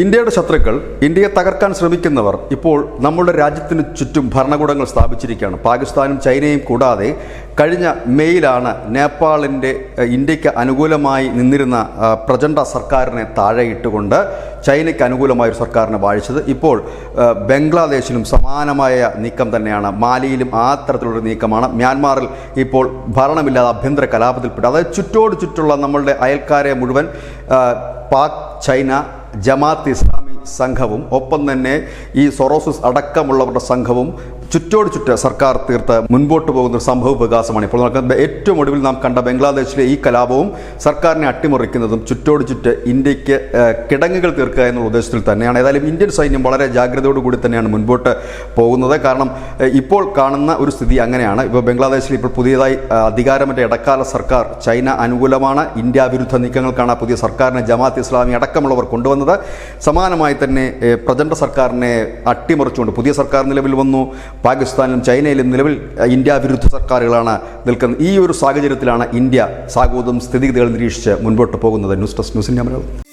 ഇന്ത്യയുടെ ശത്രുക്കൾ ഇന്ത്യയെ തകർക്കാൻ ശ്രമിക്കുന്നവർ ഇപ്പോൾ നമ്മുടെ രാജ്യത്തിന് ചുറ്റും ഭരണകൂടങ്ങൾ സ്ഥാപിച്ചിരിക്കുകയാണ്. പാകിസ്ഥാനും ചൈനയും കൂടാതെ കഴിഞ്ഞ മെയ്യിലാണ് നേപ്പാളിന്റെ ഇന്ത്യയ്ക്ക് അനുകൂലമായി നിന്നിരുന്ന പ്രചണ്ഡ സർക്കാരിനെ താഴെയിട്ടുകൊണ്ട് ചൈനയ്ക്ക് അനുകൂലമായ ഒരു സർക്കാരിനെ വാഴിച്ചത്. ഇപ്പോൾ ബംഗ്ലാദേശിലും സമാനമായ നീക്കം തന്നെയാണ്. മാലിയിലും ആ തരത്തിലുള്ള നീക്കമാണ്. മ്യാൻമാറിൽ ഇപ്പോൾ ഭരണമില്ലാതെ ആഭ്യന്തര കലാപത്തിൽപ്പെട്ടു അതായത് ചുറ്റോട് ചുറ്റുള്ള നമ്മളുടെ അയൽക്കാരെ മുഴുവൻ പാക് ചൈന ജമാഅത്ത് ഇസ്ലാമി സംഘവും ഒപ്പം തന്നെ ഈ സൊറോസിസ് അടക്കമുള്ളവരുടെ സംഘവും ചുറ്റോട് ചുറ്റ സർക്കാർ തീർത്ത് മുൻപോട്ട് പോകുന്ന ഒരു സംഭവ വികാസമാണ് ഇപ്പോൾ നടക്കുന്നത്. ഏറ്റവും ഒടുവിൽ നാം കണ്ട ബംഗ്ലാദേശിലെ ഈ കലാപവും സർക്കാരിനെ അട്ടിമറിക്കുന്നതും ചുറ്റോട് ചുറ്റ് ഇന്ത്യയ്ക്ക് കിടങ്ങുകൾ തീർക്കുക എന്നുള്ള ഉദ്ദേശത്തിൽ തന്നെയാണ്. ഏതായാലും ഇന്ത്യൻ സൈന്യം വളരെ ജാഗ്രതയോടുകൂടി തന്നെയാണ് മുൻപോട്ട് പോകുന്നത്. കാരണം ഇപ്പോൾ കാണുന്ന ഒരു സ്ഥിതി അങ്ങനെയാണ്. ഇപ്പോൾ ബംഗ്ലാദേശിൽ ഇപ്പോൾ പുതിയതായി അധികാരമറ്റ ഇടക്കാല സർക്കാർ ചൈന അനുകൂലമാണ്. ഇന്ത്യ വിരുദ്ധ നീക്കങ്ങൾക്കാണ് പുതിയ സർക്കാരിനെ ജമാഅത്ത് ഇസ്ലാമി അടക്കമുള്ളവർ കൊണ്ടുവന്നത്. സമാനമായി തന്നെ പ്രചണ്ഡ സർക്കാരിനെ അട്ടിമറിച്ചുകൊണ്ട് പുതിയ സർക്കാർ നിലവിൽ വന്നു. പാകിസ്ഥാനിലും ചൈനയിലും നിലവിൽ ഇന്ത്യ വിരുദ്ധ സർക്കാരുകളാണ് നിൽക്കുന്നത്. ഈ ഒരു സാഹചര്യത്തിലാണ് ഇന്ത്യ സാഗോദം സ്ഥിതിഗതികൾ നിരീക്ഷിച്ച് മുൻപോട്ട് പോകുന്നത്. ന്യൂസ് ഡെസ്ക് ന്യൂസിന്റെ മലയാളം